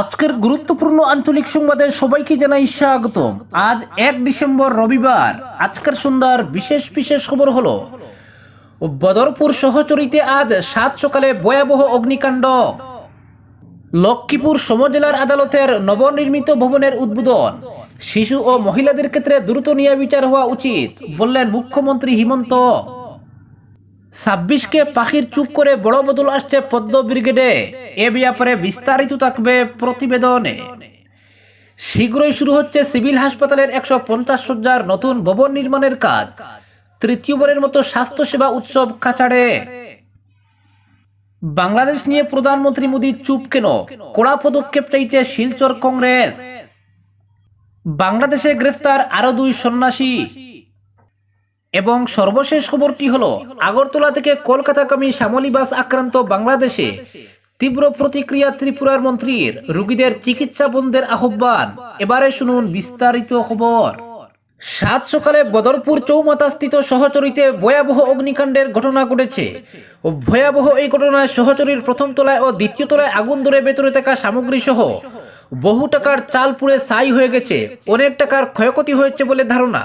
আজকের গুরুত্বপূর্ণ আঞ্চলিক সংবাদে সবাইকে জানাই স্বাগতম। আজ এক ডিসেম্বর রবিবার। আজকের সন্ধ্যার বিশেষ বিশেষ খবর হলো, বদরপুর সহচরিতে আজ সাত সকালে ভয়াবহ অগ্নিকাণ্ড। লক্ষ্মীপুর সমজেলার আদালতের নবনির্মিত ভবনের উদ্বোধন। শিশু ও মহিলাদের ক্ষেত্রে দ্রুত নিয়ে বিচার হওয়া উচিত, বললেন মুখ্যমন্ত্রী হিমন্ত। ছাব্বিশকে পাখির চুপ করে বড় বদল আসছে পদ্ম ব্রিগেডে। এ ব্যাপারে বিস্তারিত থাকবে প্রতিবেদনে। শীঘ্রই শুরু হচ্ছে সিভিল হাসপাতালের একশো পঞ্চাশ সজ্জার নতুন ভবন নির্মাণের কাজ। তৃতীয়বারের মতো স্বাস্থ্যসেবা উৎসব কাছাড়ে। বাংলাদেশ নিয়ে প্রধানমন্ত্রী মোদী চুপ কেন? কড়া পদক্ষেপ চাইছে শিলচর কংগ্রেস। বাংলাদেশে গ্রেফতার আরও দুই সন্ন্যাসী। এবং সর্বশেষ খবরটি হলো, আগরতলা থেকে কলকাতাগামী শ্যামলী বাস আক্রান্ত বাংলাদেশে তীব্র প্রতিক্রিয়া ত্রিপুরার মন্ত্রীর রোগীদের চিকিৎসা বন্ধের আহ্বান। এবারে শুনুন বিস্তারিত খবর। সাত সকালে বদরপুর চৌমাতাস্থিত সহচরীতে ভয়াবহ অগ্নিকাণ্ডের ঘটনা ঘটেছে। ভয়াবহ এই ঘটনায় সহচরীর প্রথম তলায় ও দ্বিতীয় তলায় আগুন ধরে ভেতরে থাকা সামগ্রী সহ বহু টাকার চাল পুড়ে ছাই হয়ে গেছে। অনেক টাকার ক্ষয়ক্ষতি হয়েছে বলে ধারণা।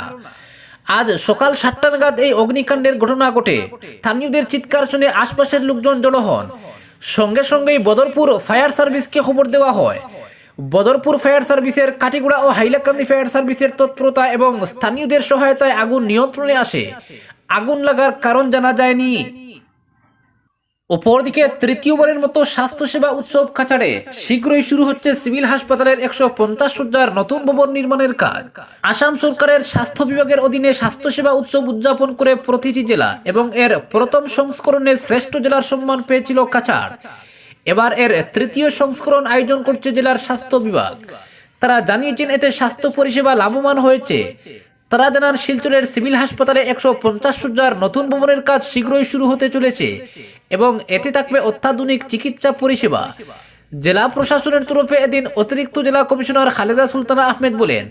আজ সকাল সাতটা নাগাদ এই অগ্নিকাণ্ডের ঘটনা ঘটে। স্থানীয়দের চিৎকার শুনে আশপাশের লোকজন জড়ো হন। সঙ্গে সঙ্গেই বদরপুর ফায়ার সার্ভিসকে খবর দেওয়া হয়। বদরপুর ফায়ার সার্ভিসের কাটিগুড়া ও হাইলাকান্দি ফায়ার সার্ভিসের তৎপরতা এবং স্থানীয়দের সহায়তায় আগুন নিয়ন্ত্রণে আসে। আগুন লাগার কারণ জানা যায়নি। অপরদিকে তৃতীয়বারের মতো স্বাস্থ্যসেবা উৎসব কাছাড়ে শীঘ্রই শুরু হচ্ছে সিভিল হাসপাতালের একশো পঞ্চাশ সজ্জার নতুন ভবন নির্মাণের কাজ। আসাম সরকারের স্বাস্থ্য বিভাগের অধীনে স্বাস্থ্যসেবা উৎসব উদযাপন করে প্রতিটি জেলা এবং এর প্রথম সংস্করণে শ্রেষ্ঠ জেলার সম্মান পেয়েছিল কাছাড়। এবার এর তৃতীয় সংস্করণ আয়োজন করছে জেলার স্বাস্থ্য বিভাগ। তারা জানিয়েছেন এতে স্বাস্থ্য পরিষেবা লাভবান হয়েছে। তারা জানান শিলচরের সিভিল হাসপাতালে একশো পঞ্চাশ সজ্জার নতুন ভবনের কাজ শীঘ্রই শুরু হতে চলেছে এবং এতে থাকবে অত্যাধুনিক চিকিৎসা পরিষেবা। জেলা প্রশাসনের তরফে এদিন অতিরিক্ত জেলা কমিশনার খালেদা সুলতানা আহমেদ বলেন,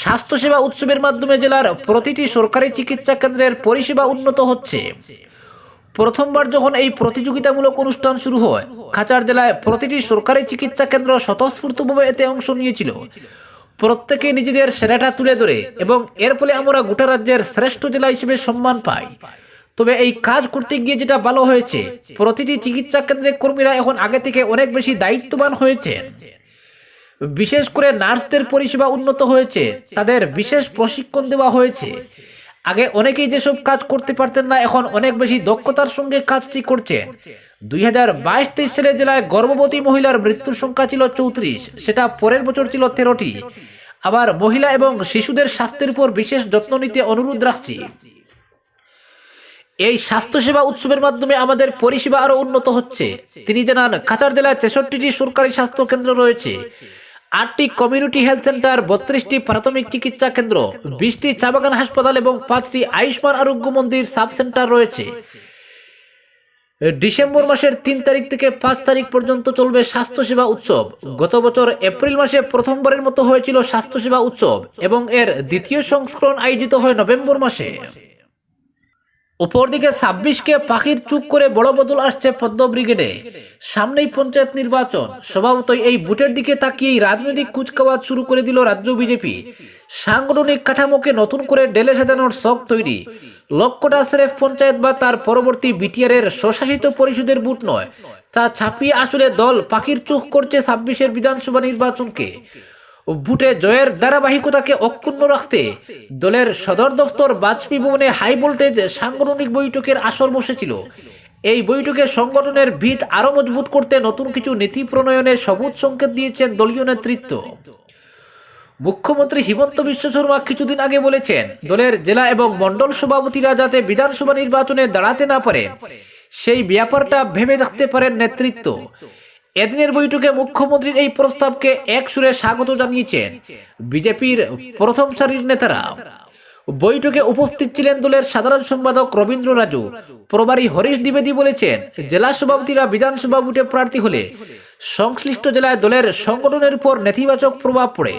স্বাস্থ্যসেবা উৎসবের মাধ্যমে জেলার প্রতিটি সরকারি চিকিৎসা কেন্দ্রের পরিষেবা উন্নত হচ্ছে। প্রথমবার যখন এই প্রতিযোগিতামূলক অনুষ্ঠান শুরু হয়, খাচার জেলায় প্রতিটি সরকারি চিকিৎসা কেন্দ্র স্বতঃস্ফূর্তভাবে এতে অংশ নিয়েছিল। প্রত্যেকে নিজেদের সেরাটা তুলে ধরে এবং এর ফলে আমরা গোটা রাজ্যের শ্রেষ্ঠ জেলা হিসেবে সম্মান পাই। তবে এই কাজ করতে গিয়ে যেটা ভালো হয়েছে, প্রতিটি চিকিৎসা কেন্দ্রে কর্মীরা এখন আগে থেকে অনেক বেশি দায়িত্ববান হয়েছে বিশেষ করে নার্সদের পরিষেবা উন্নত হয়েছে, তাদের বিশেষ প্রশিক্ষণ দেওয়া হয়েছে। আগে অনেকেই যেসব কাজ করতে পারতেন না, এখন অনেক বেশি দক্ষতার সঙ্গে কাজটি করছেন দুই হাজার বাইশ তেইশ সালে জেলায় গর্ভবতী মহিলার মৃত্যুর সংখ্যা ছিল চৌত্রিশ, সেটা পরের বছর ছিল তেরোটি। আবার মহিলা এবং শিশুদের স্বাস্থ্যের উপর বিশেষ যত্ন নিতে অনুরোধ রাখছি। এই স্বাস্থ্যসেবা উৎসবের মাধ্যমে আমাদের পরিষেবা আরও উন্নত হচ্ছে। তিনি জানান, কাছাড় জেলায় তেষট্টিটি সরকারি স্বাস্থ্য কেন্দ্র রয়েছে। আটটি কমিউনিটি হেলথ সেন্টার বত্রিশটি প্রাথমিক চিকিৎসা কেন্দ্র, বিশটি চা বাগান হাসপাতাল এবং পাঁচটি আয়ুষ্মান আরোগ্য মন্দির সাব সেন্টার রয়েছে। ডিসেম্বর মাসের তিন তারিখ থেকে পাঁচ তারিখ পর্যন্ত চলবে স্বাস্থ্যসেবা উৎসব। গত বছর এপ্রিল মাসে প্রথমবারের মতো হয়েছিল স্বাস্থ্যসেবা উৎসব এবং এর দ্বিতীয় সংস্করণ আয়োজিত হয় নভেম্বর মাসে। অপরদিকে ছাব্বিশকে পাখির চুপ করে বড় বদল আসছে পদ্ম ব্রিগেডে। সামনেই পঞ্চায়েত নির্বাচন। স্বভাবতই এই বুটের দিকে তাকিয়েই রাজনৈতিক কুচকাওয়াজ শুরু করে দিল রাজ্য বিজেপি। সাংগঠনিক কাঠামোকে নতুন করে ডেলে সাজানোর শখ তৈরি। লক্ষ্যটা স্রেফ পঞ্চায়েত বা তার পরবর্তী বিটিআর এর স্বশাসিত পরিষদের বুট নয়। তা ছাপিয়ে আসলে দল পাখির চোখ করছে ছাব্বিশের বিধানসভা নির্বাচনকে। বুটে জয়ের ধারাবাহিকতাকে অক্ষুণ্ণ রাখতে দলের সদর দফতর বাজপেয়ী ভবনে হাই ভোল্টেজ সাংগঠনিক বৈঠকের আসর বসেছিল। এই বৈঠকে সংগঠনের ভিত আরও মজবুত করতে নতুন কিছু নীতি প্রণয়নের সবুজ সংকেত দিয়েছেন দলীয় নেতৃত্ব। মুখ্যমন্ত্রী হিমন্ত বিশ্ব শর্মা কিছুদিন আগে বলেছেন, দলের জেলা এবং মন্ডল সভাপতিরা যাতে বিধানসভা নির্বাচনে দাঁড়াতে না পারে, সেই ব্যাপারটা ভেবে দেখতে পারেন নেতৃত্ব। এদিনের বৈঠকে মুখ্যমন্ত্রীর এই প্রস্তাবকে এক সুরে স্বাগত জানিয়েছেন বিজেপির প্রথম সারির নেতারা। বৈঠকে উপস্থিত ছিলেন দলের সাধারণ সম্পাদক রবীন্দ্র রাজু। প্রবারী হরিশ দ্বিবেদী বলেছেন, জেলা সভাপতিরা বিধানসভা বুটে প্রার্থী হলে সংশ্লিষ্ট জেলায় দলের সংগঠনের উপর নেতিবাচক প্রভাব পড়ে।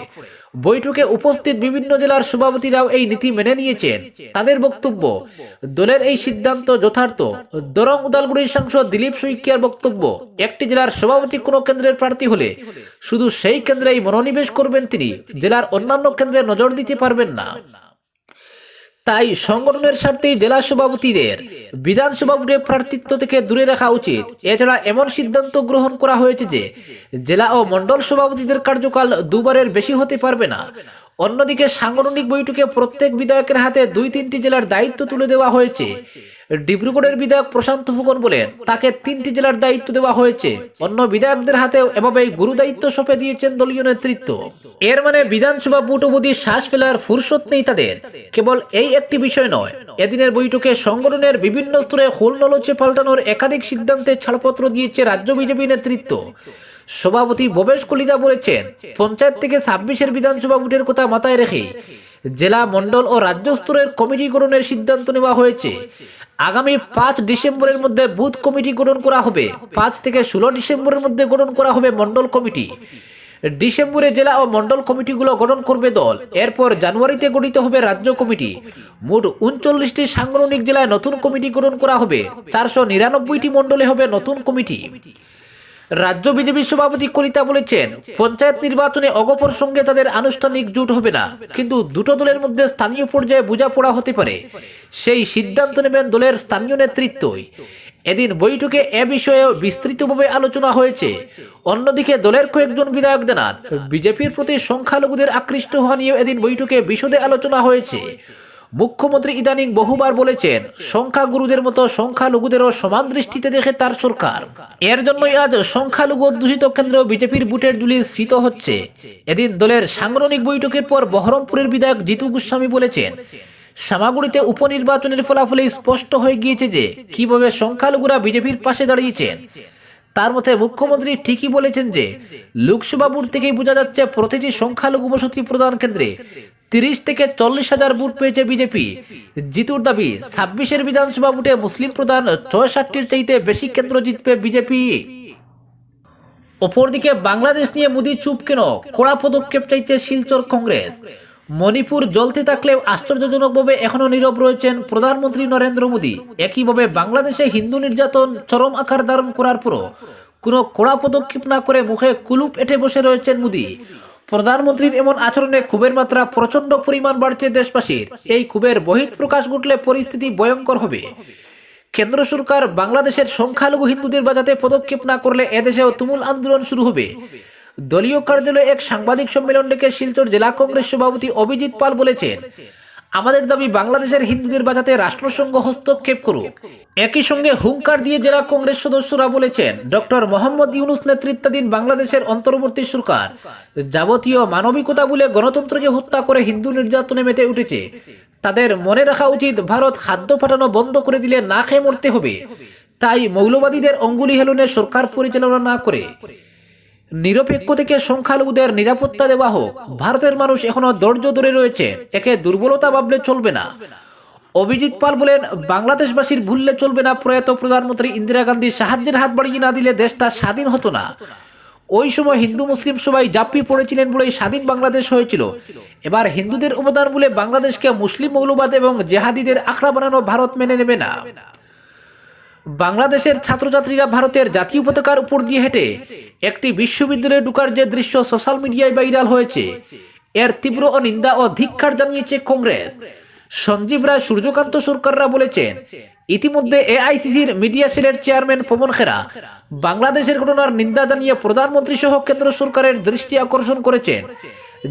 বৈঠকে উপস্থিত বিভিন্ন জেলার সভাপতিরাও এই নীতি মেনে নিয়েছেন। তাদের বক্তব্য, দলের এই সিদ্ধান্ত যথার্থ। দরং উদালগুড়ির সাংসদ দিলীপ শইকিয়ার বক্তব্য, একটি জেলার সভাপতি কোনো কেন্দ্রের প্রার্থী হলে শুধু সেই কেন্দ্রেই মনোনিবেশ করবেন তিনি। জেলার অন্যান্য কেন্দ্রে নজর দিতে পারবেন না। তাই সংগঠনের স্বার্থেই জেলা সভাপতিদের বিধানসভা ভোটে প্রার্থিত্ব থেকে দূরে রাখা উচিত। এছাড়া এমন সিদ্ধান্ত গ্রহণ করা হয়েছে যে জেলা ও মন্ডল সভাপতিদের কার্যকাল দুবারের বেশি হতে পারবে না। অন্যদিকে সাংগঠনিক বৈঠকে প্রত্যেক বিধায়কের হাতে দুই তিনটি জেলার দায়িত্ব তুলে দেওয়া হয়েছে। ডিব্রুগড়ের বিধায়ক প্রশান্ত ফুকন বলেন, তাকে তিনটি জেলার দায়িত্ব দেওয়া হয়েছে। অন্য বিধায়কদের হাতে এভাবেই গুরু দায়িত্ব সঁপে দিয়েছেন দলীয় নেতৃত্ব। এর মানে বিধানসভা ভোট অবধি শ্বাস ফেলার ফুরসত নেই তাদের। কেবল এই একটি বিষয় নয়, এদিনের বৈঠকে সংগঠনের বিভিন্ন স্তরে হোল নলচে পাল্টানোর একাধিক সিদ্ধান্তে ছাড়পত্র দিয়েছে রাজ্য বিজেপি নেতৃত্ব। সভাপতি ভবেশ কলিতা বলেছেন, পঞ্চায়েত থেকে ছাব্বিশের বিধানসভা ভোটের কথা মাথায় রেখে জেলা মণ্ডল ও রাজ্য স্তরের কমিটি গঠনের সিদ্ধান্ত নেওয়া হয়েছে। আগামী পাঁচ ডিসেম্বরের মধ্যে বুথ কমিটি গঠন করা হবে। পাঁচ থেকে ষোলো ডিসেম্বরের মধ্যে গঠন করা হবে মন্ডল কমিটি। ডিসেম্বরে জেলা ও মণ্ডল কমিটিগুলো গঠন করবে দল। এরপর জানুয়ারিতে গঠিত হবে রাজ্য কমিটি। মোট উনচল্লিশটি সাংগঠনিক জেলায় নতুন কমিটি গঠন করা হবে। চারশো নিরানব্বইটি মণ্ডলে হবে নতুন কমিটি। রাজ্য বিজেপি সভাপতি কলিতা বলেছেন, পঞ্চায়েত নির্বাচনে অগপর সঙ্গে তাদের আনুষ্ঠানিক জোট হবে না, কিন্তু দুটো দলের মধ্যে স্থানীয় পর্যায়ে বোঝাপড়া হতে পারে। সেই সিদ্ধান্ত নেবেন দলের স্থানীয় নেতৃত্বই। এদিন বৈঠকে এ বিষয়ে বিস্তৃতভাবে আলোচনা হয়েছে। অন্যদিকে দলের কয়েকজন বিধায়ক জানান বিজেপির প্রতি সংখ্যালঘুদের আকৃষ্ট হওয়া নিয়ে এদিন বৈঠকে বিশদে আলোচনা হয়েছে। মুখ্যমন্ত্রী ইদানিং বহুবার বলেছেন, সংখ্যাগুরুদের মতো সংখ্যালঘুদেরও সমান দৃষ্টিতে দেখে তার সরকার। এর জন্যই আজ সংখ্যালঘু অধ্যুষিত কেন্দ্র বিজেপির বুটের দুলি স্মৃত হচ্ছে। এদিন দলের সাংগঠনিক বৈঠকের পর বহরমপুরের বিধায়ক জিতু গোস্বামী বলেছেন, সামাগুড়িতে উপনির্বাচনের ফলাফলে স্পষ্ট হয়ে গিয়েছে যে, কীভাবে সংখ্যালঘুরা বিজেপির পাশে দাঁড়িয়েছেন। তার মতে মুখ্যমন্ত্রী ঠিকই বলেছেন যে, লোকসভা বুট থেকেই বোঝা যাচ্ছে, প্রতিটি সংখ্যালঘু বসতি প্রদান কেন্দ্রে তিরিশ থেকে চল্লিশ হাজার বুথ পেয়েছে বিজেপি। জিতুর দাবি, ছাব্বিশের বিধানসভা বুথে মুসলিম প্রধান ছয়ষট্টির চাইতে বেশি কেন্দ্র জিতবে বিজেপি। অপরদিকে বাংলাদেশ নিয়ে মোদি চুপ কেন? কড়া পদক্ষেপ চাইছে শিলচর কংগ্রেস। মণিপুর জ্বলতে থাকলেও আশ্চর্যজনকভাবে এখনও নীরব রয়েছেন প্রধানমন্ত্রী নরেন্দ্র মোদী। একইভাবে বাংলাদেশে হিন্দু নির্যাতন চরম আকার ধারণ করার পরও কোনো কড়া পদক্ষেপ না করে মুখে কুলুপ এঁটে বসে রয়েছেন মোদী। প্রধানমন্ত্রীর এমন আচরণে ক্ষোভের মাত্রা প্রচণ্ড পরিমাণ বাড়ছে দেশবাসীর। এই ক্ষোভের বহিঃ প্রকাশ ঘটলে পরিস্থিতি ভয়ঙ্কর হবে। কেন্দ্র সরকার বাংলাদেশের সংখ্যালঘু হিন্দুদের বাজাতে পদক্ষেপ না করলে এদেশেও তুমুল আন্দোলন শুরু হবে। দলীয় কার্যালয়ে এক সাংবাদিক সম্মেলন ডেকে শিলচর জেলা কংগ্রেস সভাপতি অভিজিৎ পাল বলেছেন আমাদের দাবি বাংলাদেশের হিন্দুদের বাঁচাতে রাষ্ট্রসংঘ হস্তক্ষেপ করুক। একই সঙ্গে হুঙ্কার দিয়ে জেলা কংগ্রেস সদস্যরা বলেছেন, ডক্টর মোহাম্মদ ইউনুস নেতৃত্বাধীন বাংলাদেশের অন্তর্বর্তী সরকার যাবতীয় মানবিকতা বলে গণতন্ত্রকে হত্যা করে হিন্দু নির্যাতনে মেতে উঠেছে। তাদের মনে রাখা উচিত, ভারত খাদ্য পাঠানো বন্ধ করে দিলে না খেয়ে মরতে হবে। তাই মৌলবাদীদের অঙ্গুলি হেলনে সরকার পরিচালনা না করে নিরপেক্ষ থেকে সংখ্যালঘুদের নিরাপত্তা দেওয়া হোক, ভারতের মানুষ এখনও ধৈর্য ধরে রয়েছে, একে দুর্বলতা ভাবলে চলবে না। অভিজিৎ পাল বলেন, বাংলাদেশবাসীর ভুললে চলবে না প্রয়াত প্রধানমন্ত্রী ইন্দিরা গান্ধী সাহায্যের হাত বাড়িয়ে না দিলে দেশটা স্বাধীন হতো না। ওই সময় হিন্দু মুসলিম সবাই জাপ্পি পড়েছিলেন বলেই স্বাধীন বাংলাদেশ হয়েছিল। এবার হিন্দুদের অবদান বলে বাংলাদেশকে মুসলিম মৌলবাদ এবং জেহাদিদের আখড়া বানানো ভারত মেনে নেবে না। বাংলাদেশের ছাত্রছাত্রীরা ভারতের জাতীয় পতাকার উপর দিয়ে হেঁটে একটি বিশ্ববিদ্যালয়ে ঢুকার যে দৃশ্য সোশ্যাল মিডিয়ায় ভাইরাল হয়েছে, এর তীব্র নিন্দা ও ধিক্ষার জানিয়েছে কংগ্রেস। সঞ্জীব রায়, সূর্যকান্ত সরকাররা বলেছেন, ইতিমধ্যে এআইসিসির মিডিয়া সেলের চেয়ারম্যান পবন খেরা বাংলাদেশের ঘটনার নিন্দা জানিয়ে প্রধানমন্ত্রী সহ কেন্দ্র সরকারের দৃষ্টি আকর্ষণ করেছেন।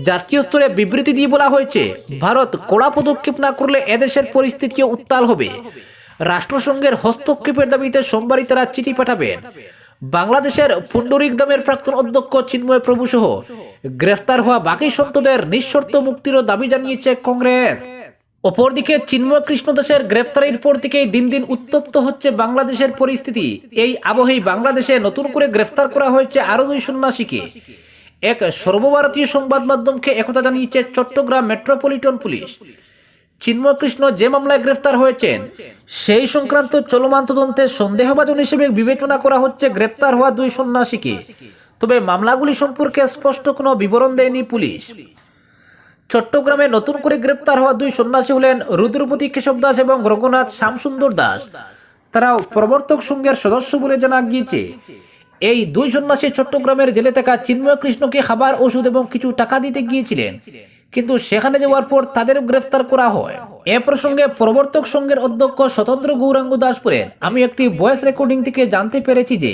জাতীয় স্তরে বিবৃতি দিয়ে বলা হয়েছে, ভারত কড়া পদক্ষেপ না করলে এদেশের পরিস্থিতিও উত্তাল হবে। রাষ্ট্রসংঘের হস্তক্ষেপের দাবিতে সোমবারই তারা চিঠি পাঠাবেন। বাংলাদেশের পুন্ডরিক দামের প্রাক্তন অধ্যক্ষ চিন্ময় প্রভু সহ গ্রেফতার হওয়া বাকি সন্তদের নিঃশর্ত মুক্তিরও দাবি জানিয়েছে কংগ্রেস। অপরদিকে চিন্ময় কৃষ্ণ দাসের গ্রেফতারির পর থেকেই দিন দিন উত্তপ্ত হচ্ছে বাংলাদেশের পরিস্থিতি। এই আবহেই বাংলাদেশে নতুন করে গ্রেফতার করা হয়েছে আরও দুই সন্ন্যাসীকে। এক সর্বভারতীয় সংবাদ মাধ্যমকে একথা জানিয়েছে চট্টগ্রাম মেট্রোপলিটন পুলিশ। চিন্ময় কৃষ্ণ যে মামলায় গ্রেফতার হয়েছেন, সেই সংক্রান্ত চলমান তদন্তে সন্দেহভাজন হিসেবে বিবেচনা করা হচ্ছে গ্রেপ্তার হওয়া দুই সন্ন্যাসীকে। তবে মামলাগুলি সম্পর্কে স্পষ্ট কোনো বিবরণ দেয়নি পুলিশ। চট্টগ্রামে নতুন করে গ্রেপ্তার হওয়া দুই সন্ন্যাসী হলেন রুদ্রপতি কেশব দাস এবং রঘুনাথ শ্যামসুন্দর দাস। তারাও প্রবর্তক সংঘের সদস্য বলে জানা গিয়েছে, এই দুই সন্ন্যাসী চট্টগ্রামের জেলে থাকা চিন্ময় কৃষ্ণকে খাবার, ওষুধ এবং কিছু টাকা দিতে গিয়েছিলেন। কিন্তু সেখানে যাওয়ার পর তাদেরও গ্রেফতার করা হয়। এ প্রসঙ্গে প্রবর্তক সংঘের অধ্যক্ষ স্বতন্ত্র গৌরাঙ্গ দাস বলেন আমি একটি ভয়েস রেকর্ডিং থেকে জানতে পেরেছি যে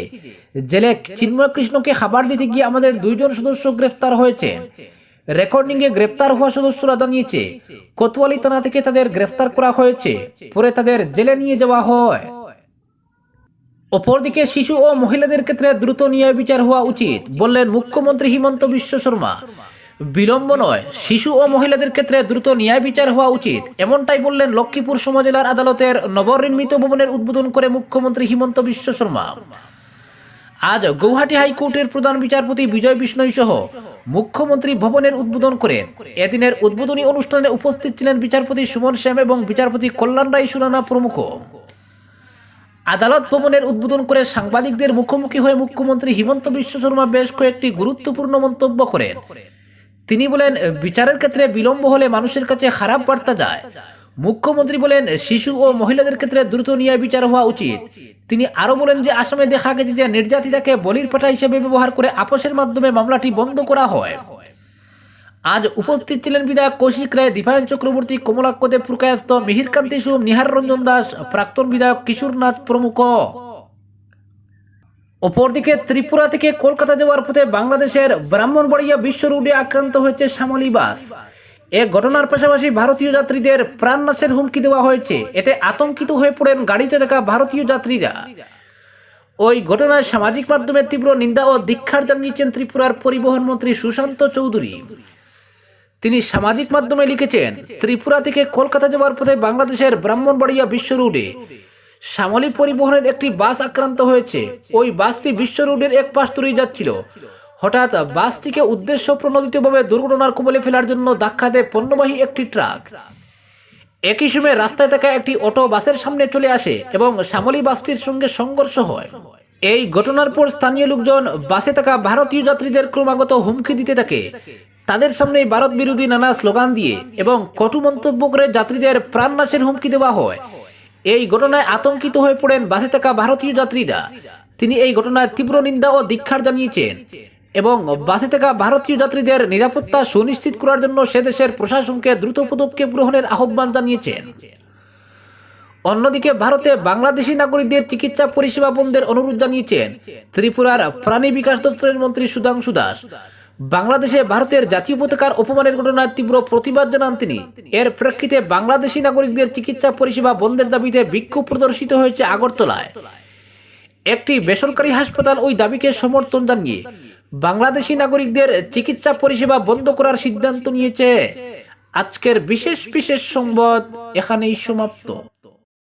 জেলে চিন্ময় কৃষ্ণকে খাবার দিতে গিয়ে আমাদের দুইজন সদস্য গ্রেফতার হয়েছেন রেকর্ডিং এ গ্রেফতার হওয়া সদস্যরা জানিয়েছে, কোতোয়ালি থানা থেকে তাদের গ্রেফতার করা হয়েছে, পরে তাদের জেলে নিয়ে যাওয়া হয়। অপরদিকে শিশু ও মহিলাদের ক্ষেত্রে দ্রুত ন্যায় বিচার হওয়া উচিত, বললেন মুখ্যমন্ত্রী হিমন্ত বিশ্ব শর্মা। বিলম্ব নয়। শিশু ও মহিলাদের ক্ষেত্রে দ্রুত ন্যায় বিচার হওয়া উচিত। এমনটাই বললেন লক্ষ্মীপুর সমজেলার আদালতের নবনির্মিত ভবনের উদ্বোধন করে মুখ্যমন্ত্রী হিমন্ত বিশ্ব শর্মা। আজ গৌহাটি হাইকোর্টের প্রধান বিচারপতি বিজয় বিষ্ণই সহ মুখ্যমন্ত্রী ভবনের উদ্বোধন করেন এদিনের উদ্বোধনী অনুষ্ঠানে উপস্থিত ছিলেন বিচারপতি সুমন শ্যাম এবং বিচারপতি কল্যাণ রায় সুরানা প্রমুখ। আদালত ভবনের উদ্বোধন করে সাংবাদিকদের মুখোমুখি হয়ে মুখ্যমন্ত্রী হিমন্ত বিশ্ব শর্মা বেশ কয়েকটি গুরুত্বপূর্ণ মন্তব্য করেন। তিনি বলেন বিচারের ক্ষেত্রে বিলম্ব হলে মানুষের কাছে খারাপ বার্তা যায়। মুখ্যমন্ত্রী বলেন, শিশু ও মহিলাদের ক্ষেত্রে দ্রুত ন্যায় বিচার হওয়া উচিত। তিনি আরও বলেন যে, আসামে দেখা গেছে যে নির্যাতিতাকে বলির পাঠা হিসেবে ব্যবহার করে আপোষের মাধ্যমে মামলাটি বন্ধ করা হয়। আজ উপস্থিত ছিলেন বিধায়ক কৌশিক রায়, দীপায়ন চক্রবর্তী, কমলাক্ষ দেব মিহির মিহিরকান্তি সুম নিহার রঞ্জন দাস, প্রাক্তন বিধায়ক কিশোর নাথ প্রমুখ। অপরদিকে ত্রিপুরা থেকে কলকাতা যাওয়ার পথে বাংলাদেশের ব্রাহ্মণবাড়িয়া বিশ্ব রোডে আক্রান্ত হয়েছে শ্যামলী বাস। এ ঘটনার পাশাপাশি ভারতীয় যাত্রীদের প্রাণনাশের হুমকি দেওয়া হয়েছে। এতে আতঙ্কিত হয়ে পড়েন গাড়িতে থাকা ভারতীয় যাত্রীরা। ওই ঘটনায় সামাজিক মাধ্যমে তীব্র নিন্দা ও দীক্ষার জানিয়েছেন ত্রিপুরার পরিবহন মন্ত্রী সুশান্ত চৌধুরী। তিনি সামাজিক মাধ্যমে লিখেছেন, ত্রিপুরা থেকে কলকাতা যাওয়ার পথে বাংলাদেশের ব্রাহ্মণবাড়িয়া বিশ্ব রোডে শ্যামলী পরিবহনের একটি বাস আক্রান্ত হয়েছে। ওই বাসটি বিশ্ব রোডের এক পাশ ধরেই যাচ্ছিল। হঠাৎ বাসটিকে উদ্দেশ্য প্রণোদিতভাবে দুর্ঘটনার কবলে ফেলার জন্য ধাক্কা দেয় পণ্যবাহী একটি ট্রাক। একই সময় রাস্তায় থাকা একটি অটো বাসের সামনে চলে আসে এবং শ্যামলী বাসটির সঙ্গে সংঘর্ষ হয়। এই ঘটনার পর স্থানীয় লোকজন বাসে থাকা ভারতীয় যাত্রীদের ক্রমাগত হুমকি দিতে থাকে। তাদের সামনে ভারত বিরোধী নানা স্লোগান দিয়ে এবং কটু মন্তব্য করে যাত্রীদের প্রাণনাশের হুমকি দেওয়া হয়। এই ঘটনায় আতঙ্কিত হয়ে পড়েন বাসে থাকা ভারতীয় যাত্রীরা। তিনি এই ঘটনায় তীব্র নিন্দা ও দীক্ষার জানিয়েছেন এবং বাসে থাকা ভারতীয় যাত্রীদের নিরাপত্তা সুনিশ্চিত করার জন্য সে দেশের প্রশাসনকে দ্রুত পদক্ষেপ গ্রহণের আহ্বান জানিয়েছেন। অন্যদিকে ভারতে বাংলাদেশি নাগরিকদের চিকিৎসা পরিষেবা বন্ধের অনুরোধ জানিয়েছেন ত্রিপুরার প্রাণী বিকাশ দপ্তরের মন্ত্রী সুধাংশু দাস। বাংলাদেশে ভারতের জাতীয় পতাকার অপমানের ঘটনার তীব্র প্রতিবাদ জানান তিনি। এর প্রেক্ষিতে বাংলাদেশি নাগরিকদের চিকিৎসা পরিষেবা বন্ধের দাবিতে বিক্ষোভ প্রদর্শিত হয়েছে আগরতলায়। একটি বেসরকারি হাসপাতাল ওই দাবিকে সমর্থন জানিয়ে বাংলাদেশি নাগরিকদের চিকিৎসা পরিষেবা বন্ধ করার সিদ্ধান্ত নিয়েছে। আজকের বিশেষ বিশেষ সংবাদ এখানেই সমাপ্ত।